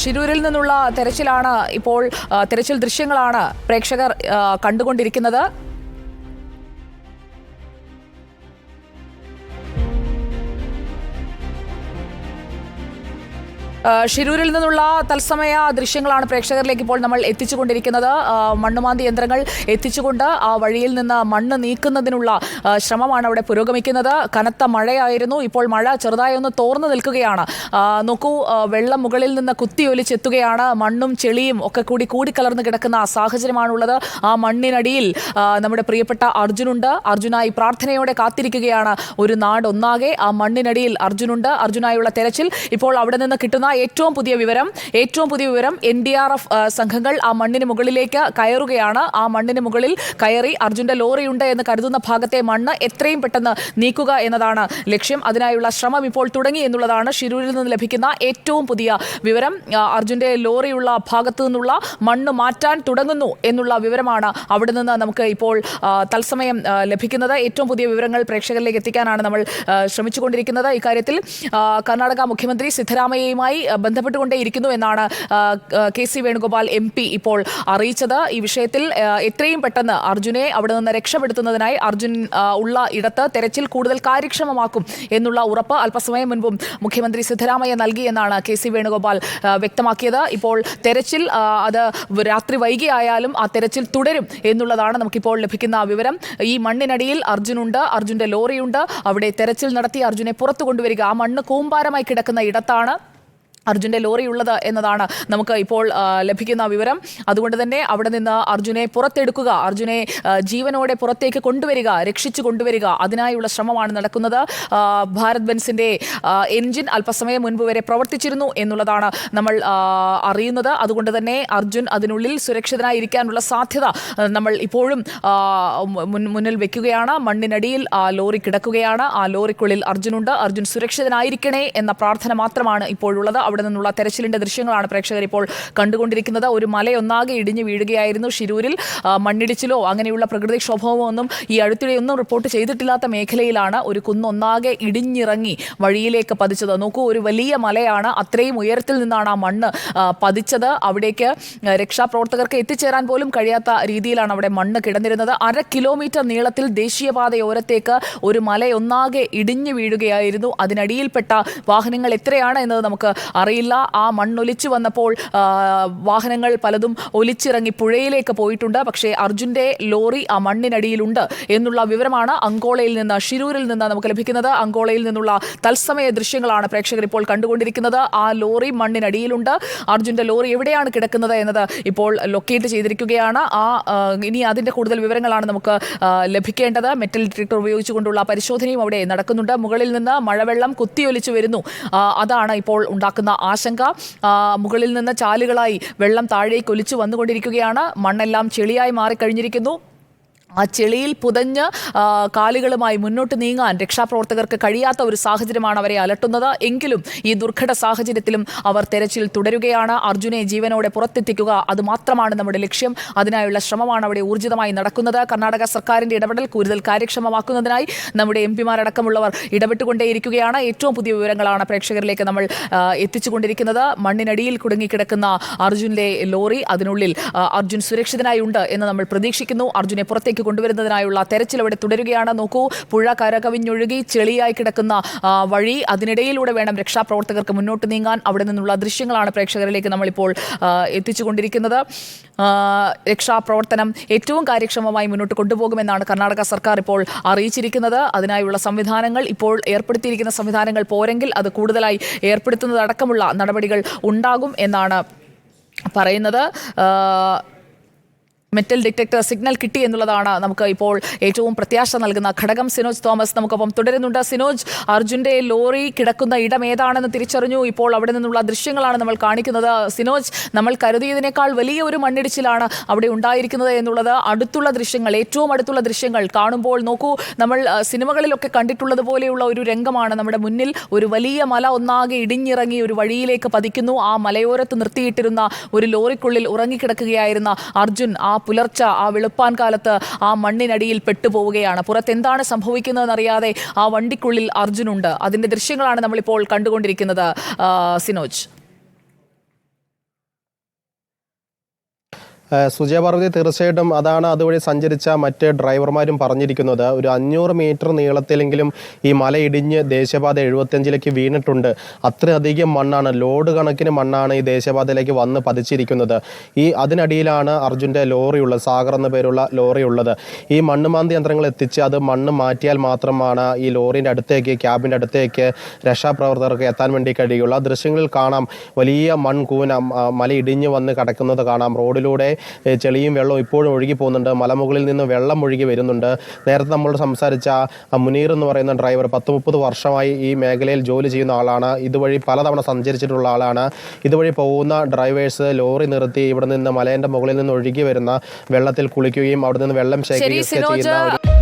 ഷിരൂരിൽ നിന്നുള്ള തെരച്ചിലാണ് ഇപ്പോൾ തെരച്ചിൽ ദൃശ്യങ്ങളാണ് പ്രേക്ഷകർ കണ്ടുകൊണ്ടിരിക്കുന്നത്. ഷിരൂരിൽ നിന്നുള്ള തത്സമയ ദൃശ്യങ്ങളാണ് പ്രേക്ഷകരിലേക്ക് ഇപ്പോൾ നമ്മൾ എത്തിച്ചുകൊണ്ടിരിക്കുന്നത്. മണ്ണുമാന്തി യന്ത്രങ്ങൾ എത്തിച്ചുകൊണ്ട് ആ വഴിയിൽ നിന്ന് മണ്ണ് നീക്കുന്നതിനുള്ള ശ്രമമാണ് അവിടെ പുരോഗമിക്കുന്നത്. കനത്ത മഴയായിരുന്നു. ഇപ്പോൾ മഴ ചെറുതായി ഒന്ന് തോർന്നു നിൽക്കുകയാണ്. നോക്കൂ വെള്ളം മുകളിൽ നിന്ന് കുത്തിയൊലിച്ചെത്തുകയാണ് മണ്ണും ചെളിയും ഒക്കെ കൂടി കൂടിക്കലർന്ന് കിടക്കുന്ന സാഹചര്യമാണുള്ളത്. ആ മണ്ണിനടിയിൽ നമ്മുടെ പ്രിയപ്പെട്ട അർജുനുണ്ട്. അർജുനായി പ്രാർത്ഥനയോടെ കാത്തിരിക്കുകയാണ്. ഒരു നാടൊന്നാകെ ആ മണ്ണിനടിയിൽ അർജുനുണ്ട്. അർജുനായുള്ള തെരച്ചിൽ ഇപ്പോൾ അവിടെ നിന്ന് കിട്ടുന്ന ഏറ്റവും പുതിയ വിവരം ഏറ്റവും പുതിയ വിവരം എൻ ഡി ആർ എഫ് സംഘങ്ങൾ ആ മണ്ണിന് മുകളിലേക്ക് കയറുകയാണ്. ആ മണ്ണിന് മുകളിൽ കയറി അർജുന്റെ ലോറിയുണ്ട് എന്ന് കരുതുന്ന ഭാഗത്തെ മണ്ണ് എത്രയും പെട്ടെന്ന് നീക്കുക എന്നതാണ് ലക്ഷ്യം. അതിനായുള്ള ശ്രമം ഇപ്പോൾ തുടങ്ങി എന്നുള്ളതാണ് ഷിരൂരിൽ നിന്ന് ലഭിക്കുന്ന ഏറ്റവും പുതിയ വിവരം. അർജുന്റെ ലോറിയുള്ള ഭാഗത്തു നിന്നുള്ള മണ്ണ് മാറ്റാൻ തുടങ്ങുന്നു എന്നുള്ള വിവരമാണ് അവിടെ നിന്ന് നമുക്ക് ഇപ്പോൾ തത്സമയം ലഭിക്കുന്നത്. ഏറ്റവും പുതിയ വിവരങ്ങൾ പ്രേക്ഷകരിലേക്ക് എത്തിക്കാനാണ് നമ്മൾ ശ്രമിച്ചുകൊണ്ടിരിക്കുന്നത്. ഇക്കാര്യത്തിൽ കർണാടക മുഖ്യമന്ത്രി സിദ്ധരാമയ്യയുമായി ആ, ബന്ധപ്പെട്ടുകൊണ്ടേയിരിക്കുന്നു എന്നാണ് K C Venugopal M P ഇപ്പോൾ അറിയിച്ചത്. ഈ വിഷയത്തിൽ എത്രയും പെട്ടെന്ന് അർജുനെ അവിടെ നിന്ന് രക്ഷപ്പെടുത്തുന്നതിനായി അർജുൻ ഉള്ള ഇടത്ത് തെരച്ചിൽ കൂടുതൽ കാര്യക്ഷമമാക്കും എന്നുള്ള ഉറപ്പ് അല്പസമയം മുൻപും മുഖ്യമന്ത്രി സിദ്ധരാമയ്യ നൽകി എന്നാണ് കെ സി വേണുഗോപാൽ വ്യക്തമാക്കിയത്. ഇപ്പോൾ തെരച്ചിൽ അത് രാത്രി വൈകിയായാലും ആ തെരച്ചിൽ തുടരും എന്നുള്ളതാണ് നമുക്കിപ്പോൾ ലഭിക്കുന്ന വിവരം. ഈ മണ്ണിനടിയിൽ അർജുനുണ്ട് അർജുന്റെ ലോറിയുണ്ട്. അവിടെ തെരച്ചിൽ നടത്തി അർജുനെ പുറത്തു കൊണ്ടുവരിക. ആ മണ്ണ് കൂമ്പാരമായി കിടക്കുന്ന ഇടത്താണ്. അർജുന്റെ ലോറി ഉള്ളത് എന്നതാണ് നമുക്ക് ഇപ്പോൾ ലഭിക്കുന്ന വിവരം. അതുകൊണ്ട് തന്നെ അവിടെ നിന്ന് അർജുനെ പുറത്തെടുക്കുക അർജുനെ ജീവനോടെ പുറത്തേക്ക് കൊണ്ടുവരിക രക്ഷിച്ചു കൊണ്ടുവരിക അതിനായുള്ള ശ്രമമാണ് നടക്കുന്നത്. ഭാരത് ബെൻസിന്റെ എൻജിൻ അല്പസമയം മുൻപ് വരെ പ്രവർത്തിച്ചിരുന്നു എന്നുള്ളതാണ് നമ്മൾ അറിയുന്നത്. അതുകൊണ്ട് തന്നെ അർജുൻ അതിനുള്ളിൽ സുരക്ഷിതനായിരിക്കാനുള്ള സാധ്യത നമ്മൾ ഇപ്പോഴും മുന്നിൽ വെക്കുകയാണ്. മണ്ണിനടിയിൽ ആ ലോറി കിടക്കുകയാണ്. ആ ലോറിക്കുള്ളിൽ അർജുനുണ്ട്. അർജുൻ സുരക്ഷിതനായിരിക്കണേ എന്ന പ്രാർത്ഥന മാത്രമാണ് ഇപ്പോഴുള്ളത്. അവിടെ നിന്നുള്ള തെരച്ചിലിന്റെ ദൃശ്യങ്ങളാണ് പ്രേക്ഷകർ ഇപ്പോൾ കണ്ടുകൊണ്ടിരിക്കുന്നത്. ഒരു മലയൊന്നാകെ ഇടിഞ്ഞു വീഴുകയായിരുന്നു ഷിരൂരിൽ മണ്ണിടിച്ചിലോ അങ്ങനെയുള്ള പ്രകൃതിക്ഷോഭമോ ഒന്നും ഈ അടുത്തിടെയൊന്നും റിപ്പോർട്ട് ചെയ്തിട്ടില്ലാത്ത മേഖലയിലാണ് ഒരു കുന്നൊന്നാകെ ഇടിഞ്ഞിറങ്ങി വഴിയിലേക്ക് പതിച്ചത്. നോക്കൂ ഒരു വലിയ മലയാണ് അത്രയും ഉയരത്തിൽ നിന്നാണ് ആ മണ്ണ് പതിച്ചത്. അവിടേക്ക് രക്ഷാപ്രവർത്തകർക്ക് എത്തിച്ചേരാൻ പോലും കഴിയാത്ത രീതിയിലാണ് അവിടെ മണ്ണ് കിടന്നിരുന്നത്. അര കിലോമീറ്റർ നീളത്തിൽ ദേശീയപാതയോരത്തേക്ക് ഒരു മലയൊന്നാകെ ഇടിഞ്ഞു വീഴുകയായിരുന്നു. അതിനടിയിൽപ്പെട്ട വാഹനങ്ങൾ എത്രയാണ് എന്നത് നമുക്ക് അറിയില്ല. ആ മണ്ണൊലിച്ചു വന്നപ്പോൾ വാഹനങ്ങൾ പലതും ഒലിച്ചിറങ്ങി പുഴയിലേക്ക് പോയിട്ടുണ്ട്. പക്ഷേ അർജുന്റെ ലോറി ആ മണ്ണിനടിയിലുണ്ട് എന്നുള്ള വിവരമാണ് അങ്കോളയിൽ നിന്ന് ഷിരൂരിൽ നിന്ന് നമുക്ക് ലഭിക്കുന്നത്. അങ്കോളയിൽ നിന്നുള്ള തത്സമയ ദൃശ്യങ്ങളാണ് പ്രേക്ഷകർ ഇപ്പോൾ കണ്ടുകൊണ്ടിരിക്കുന്നത്. ആ ലോറി മണ്ണിനടിയിലുണ്ട്. അർജുന്റെ ലോറി എവിടെയാണ് കിടക്കുന്നത് എന്നത് ഇപ്പോൾ ലൊക്കേറ്റ് ചെയ്തിരിക്കുകയാണ്. ആ ഇനി അതിന്റെ കൂടുതൽ വിവരങ്ങളാണ് നമുക്ക് ലഭിക്കേണ്ടത്. മെറ്റൽ ഡിറ്റക്ടർ ഉപയോഗിച്ചുകൊണ്ടുള്ള പരിശോധനയും അവിടെ നടക്കുന്നുണ്ട്. മുകളിൽ നിന്ന് മഴവെള്ളം കുത്തിയൊലിച്ചു വരുന്നു. അതാണ് ഇപ്പോൾ ഉണ്ടാക്കുന്ന ആശങ്ക. ആ, മുകളിൽ നിന്ന് ചാലുകളായി വെള്ളം താഴേക്ക് ഒലിച്ചു വന്നുകൊണ്ടിരിക്കുകയാണ്. മണ്ണെല്ലാം ചെളിയായി മാറിക്കഴിഞ്ഞിരിക്കുന്നു. ആ ചെളിയിൽ പുതഞ്ഞ് കാലുകളുമായി മുന്നോട്ട് നീങ്ങാൻ രക്ഷാപ്രവർത്തകർക്ക് കഴിയാത്ത ഒരു സാഹചര്യമാണ് അവരെ അലട്ടുന്നത്. എങ്കിലും ഈ ദുർഘട സാഹചര്യത്തിലും അവർ തെരച്ചിൽ തുടരുകയാണ്. അർജുനെ ജീവനോടെ പുറത്തെത്തിക്കുക അതുമാത്രമാണ് നമ്മുടെ ലക്ഷ്യം. അതിനായുള്ള ശ്രമമാണ് അവിടെ ഊർജിതമായി നടക്കുന്നത്. കർണാടക സർക്കാരിന്റെ ഇടപെടൽ കൂടുതൽ കാര്യക്ഷമമാക്കുന്നതിനായി നമ്മുടെ എം പിമാരടക്കമുള്ളവർ ഇടപെട്ടുകൊണ്ടേയിരിക്കുകയാണ്. ഏറ്റവും പുതിയ വിവരങ്ങളാണ് പ്രേക്ഷകരിലേക്ക് നമ്മൾ എത്തിച്ചുകൊണ്ടിരിക്കുന്നത്. മണ്ണിനടിയിൽ കുടുങ്ങിക്കിടക്കുന്ന അർജുനിലെ ലോറി അതിനുള്ളിൽ അർജുൻ സുരക്ഷിതനായി ഉണ്ട് എന്ന് നമ്മൾ പ്രതീക്ഷിക്കുന്നു. അർജുനെ പുറത്തേക്ക് കൊണ്ടുവരുന്നതിനായുള്ള തെരച്ചിൽ അവിടെ തുടരുകയാണ്. നോക്കൂ പുഴ കരകവിഞ്ഞൊഴുകി ചെളിയായി കിടക്കുന്ന വഴി. അതിനിടയിലൂടെ വേണം രക്ഷാപ്രവർത്തകർക്ക് മുന്നോട്ട് നീങ്ങാൻ. അവിടെ നിന്നുള്ള ദൃശ്യങ്ങളാണ് പ്രേക്ഷകരിലേക്ക് നമ്മളിപ്പോൾ എത്തിച്ചുകൊണ്ടിരിക്കുന്നത്. രക്ഷാപ്രവർത്തനം ഏറ്റവും കാര്യക്ഷമമായി മുന്നോട്ട് കൊണ്ടുപോകുമെന്നാണ് കർണാടക സർക്കാർ ഇപ്പോൾ അറിയിച്ചിരിക്കുന്നത്. അതിനായുള്ള സംവിധാനങ്ങൾ ഇപ്പോൾ ഏർപ്പെടുത്തിയിരിക്കുന്ന സംവിധാനങ്ങൾ പോരെങ്കിൽ അത് കൂടുതലായി ഏർപ്പെടുത്തുന്നതടക്കമുള്ള നടപടികൾ ഉണ്ടാകും എന്നാണ് പറയുന്നത്. മെറ്റൽ ഡിറ്റക്ടർ സിഗ്നൽ കിട്ടി എന്നുള്ളതാണ് നമുക്ക് ഇപ്പോൾ ഏറ്റവും പ്രത്യാശ നൽകുന്ന ഘടകം സിനോജ് തോമസ്. നമുക്കൊപ്പം തുടരുന്നുണ്ട്. സിനോജ് അർജുന്റെ ലോറി കിടക്കുന്ന ഇടം ഏതാണെന്ന് തിരിച്ചറിഞ്ഞു. ഇപ്പോൾ അവിടെ നിന്നുള്ള ദൃശ്യങ്ങളാണ് നമ്മൾ കാണിക്കുന്നത്. സിനോജ് നമ്മൾ കരുതിയതിനേക്കാൾ വലിയ ഒരു മണ്ണിടിച്ചിലാണ് അവിടെ ഉണ്ടായിരിക്കുന്നത് എന്നുള്ളത് അടുത്തുള്ള ദൃശ്യങ്ങൾ ഏറ്റവും അടുത്തുള്ള ദൃശ്യങ്ങൾ കാണുമ്പോൾ നോക്കൂ. നമ്മൾ സിനിമകളിലൊക്കെ കണ്ടിട്ടുള്ളത് പോലെയുള്ള ഒരു രംഗമാണ് നമ്മുടെ മുന്നിൽ ഒരു വലിയ മല ഒന്നാകെ ഇടിഞ്ഞിറങ്ങി ഒരു വഴിയിലേക്ക് പതിക്കുന്നു. ആ മലയോരത്ത് നിർത്തിയിട്ടിരുന്ന ഒരു ലോറിക്കുള്ളിൽ ഉറങ്ങിക്കിടക്കുകയായിരുന്ന അർജുൻ ആ പുലർച്ചെ ആ വെളുപ്പാൻ കാലത്ത് ആ മണ്ണിനടിയിൽ പെട്ടുപോവുകയാണ്. പുറത്ത് എന്താണ് സംഭവിക്കുന്നതെന്നറിയാതെ ആ വണ്ടിക്കുള്ളിൽ അർജുനുണ്ട്. അതിന്റെ ദൃശ്യങ്ങളാണ് നമ്മളിപ്പോൾ കണ്ടുകൊണ്ടിരിക്കുന്നത്. സിനോജ്. ഏഹ് സുജയപാർവതി തീർച്ചയായിട്ടും അതാണ് അതുവഴി സഞ്ചരിച്ച മറ്റ് ഡ്രൈവർമാരും പറഞ്ഞിരിക്കുന്നത്. ഒരു അഞ്ഞൂറ് മീറ്റർ നീളത്തിലെങ്കിലും ഈ മല ഇടിഞ്ഞ് ദേശീയപാത എഴുപത്തിയഞ്ചിലേക്ക് വീണിട്ടുണ്ട്. അത്രയധികം മണ്ണാണ് ലോഡ് കണക്കിന് മണ്ണാണ് ഈ ദേശീയപാതയിലേക്ക് വന്ന് പതിച്ചിരിക്കുന്നത്. ഈ അതിനടിയിലാണ് അർജുന്റെ ലോറി ഉള്ളത് സാഗർ എന്ന പേരുള്ള ലോറി ഉള്ളത്. ഈ മണ്ണ് മാന്തി യന്ത്രങ്ങൾ എത്തിച്ച് അത് മണ്ണ് മാറ്റിയാൽ മാത്രമാണ് ഈ ലോറിന്റെ അടുത്തേക്ക് ക്യാബിന്റെ അടുത്തേക്ക് രക്ഷാപ്രവർത്തകർക്ക് എത്താൻ വേണ്ടി കഴിയുള്ളൂ. ആ ദൃശ്യങ്ങളിൽ കാണാം വലിയ മൺകൂന മല ഇടിഞ്ഞ് വന്ന് കിടക്കുന്നത് കാണാം. റോഡിലൂടെ ചെളിയും വെള്ളവും ഇപ്പോഴും ഒഴുകി പോകുന്നുണ്ട്. മലമുകളിൽ നിന്ന് വെള്ളം ഒഴുകി വരുന്നുണ്ട്. നേരത്തെ നമ്മൾ സംസാരിച്ച മുനീർ എന്ന് പറയുന്ന ഡ്രൈവർ പത്ത് മുപ്പത് വർഷമായി ഈ മേഖലയിൽ ജോലി ചെയ്യുന്ന ആളാണ്. ഇതുവഴി പലതവണ സഞ്ചരിച്ചിട്ടുള്ള ആളാണ്. ഇതുവഴി പോകുന്ന ഡ്രൈവേഴ്സ് ലോറി നിർത്തി ഇവിടെ നിന്ന് മലേന്റെ മുകളിൽ നിന്ന് ഒഴുകി വരുന്ന വെള്ളത്തിൽ കുളിക്കുകയും അവിടെ നിന്ന് വെള്ളം ശേഖരിക്കുകയും ചെയ്യുന്ന ഒരു